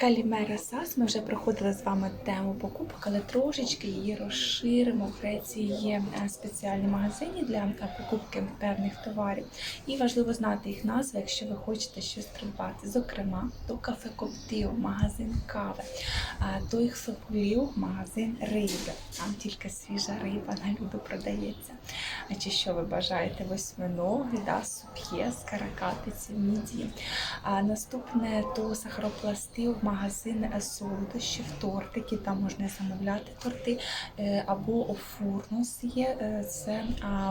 Калімера Сас. Ми вже проходили з вами тему покупок, але трошечки її розширимо. В Греції є е, спеціальні магазини для е, покупки певних товарів. І важливо знати їх назви, якщо ви хочете щось придбати. Зокрема, до кафе Коптив, магазин кави, а до їх соплів, магазин риби. Там тільки свіжа риба на люду продається. А чи що ви бажаєте? Восьминоги, да, суп'є, скаракатиці, мідії. А наступне то сахаропластил, магазин е, солодощів, тортики, там можна замовляти торти, е, або фурнус є, е, це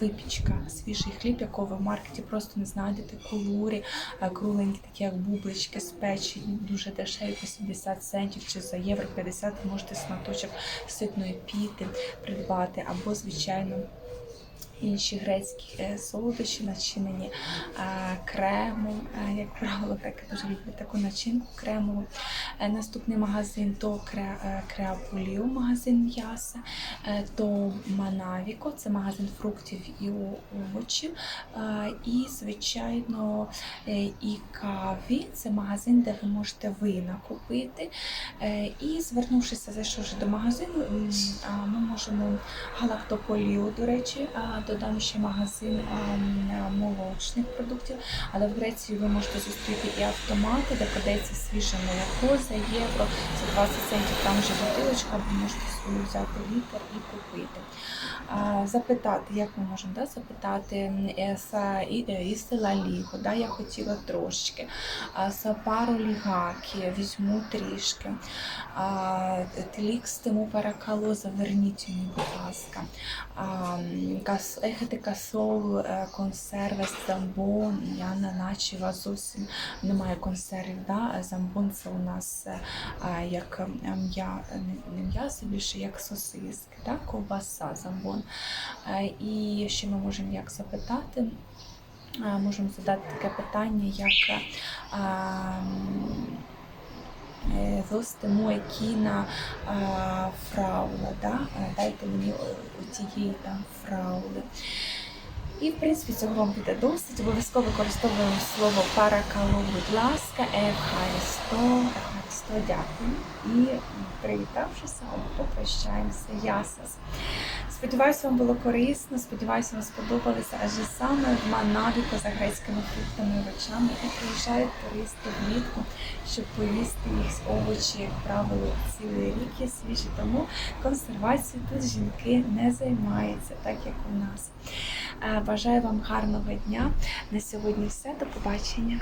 випічка, свіжий хліб, якого ви в маркеті просто не знайдете, кулурі, а, кругленькі, такі як бублички спечені, дуже дешеві, по 70 центів чи за євро 50 можете сматочок ситної піти придбати, або, звичайно, інші грецькі е, солодощі, начинені е, кремом, е, як правило, так дуже люблю таку начинку кремову. Наступний магазин то Креаполіо, магазин м'яса, то Манавіко, це магазин фруктів і овочів. І, звичайно, і каві, це магазин, де ви можете вина купити. І звернувшися зайшовши до магазину, ми можемо галактополіо, до речі, додам ще магазин а, м, а, молочних продуктів. Але в Греції ви можете зустріти і автомати, де продається свіже молоко за євро, за 20 центів там вже бутилочка, ви можете свою взяти літр і купити. Запитати, як ми можемо да, запитати е, і, е, села Ліго, да, я хотіла трошечки. А, Сапаро лігакі, візьму трішки. А, Тлікс тиму паракало, заверніть мені, будь ласка. Кас- Ехати касол, е, консерви, замбон, я на наче вас зовсім немає консервів. Да? Замбон це у нас як м'я, не- не м'ясо, більше як сосиски, да? ковбаса, замбон. Е, І ще ми можемо як запитати. Е, Можемо задати таке питання, як м, е, зостимо кіна фраула, да? Дайте мені там фраули. І, в принципі, цього вам буде досить. Обов'язково використовуємо слово паракало, будь ласка, ехайсто, ехайсто, дякую. І привітавшися, попрощаємося. Ясас. Сподіваюся, вам було корисно, сподіваюся, вам сподобалося, адже саме в Манавіко за грецькими фруктами і овочами і приїжджають туристи влітку, щоб поїсти їх овочі, як правило, цілий рік є свіжі. Тому консервацією тут жінки не займаються, так як у нас. Е, Бажаю вам гарного дня. На сьогодні все. До побачення.